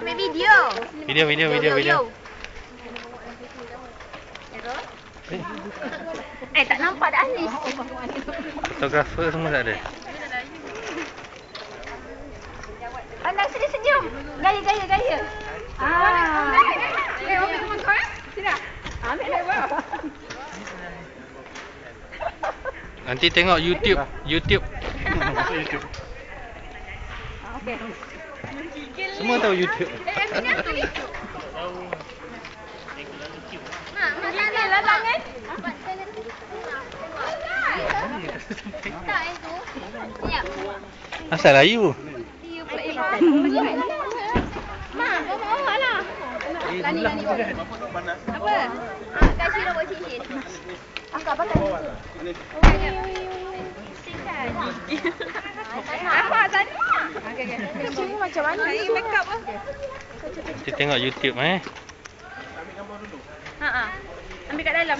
Ambil video. Video, video, video, video. Eh, tak nampak dah Anis. Fotografer semua tak ada. Anak sini senyum. Gaya, gaya, gaya. Ah. Eh, ambil teman kau eh. Sini. Ambil lah, bawah. Nanti tengok YouTube, YouTube. YouTube. Okey. Semua tahu YouTube. Amina tu. Mak, mak tangan lah tangan. Tak, itu. Siap. Asal layu? Mak, bawa awak lah. Lani, lani. Apa? Ah, kasih robot cincin. Angkat pakai. Apa tadi? Okey, okey. Macam ni macam mana? Ini make up ah. Nanti tengok YouTube eh. Ha ah. Ambil kat dalam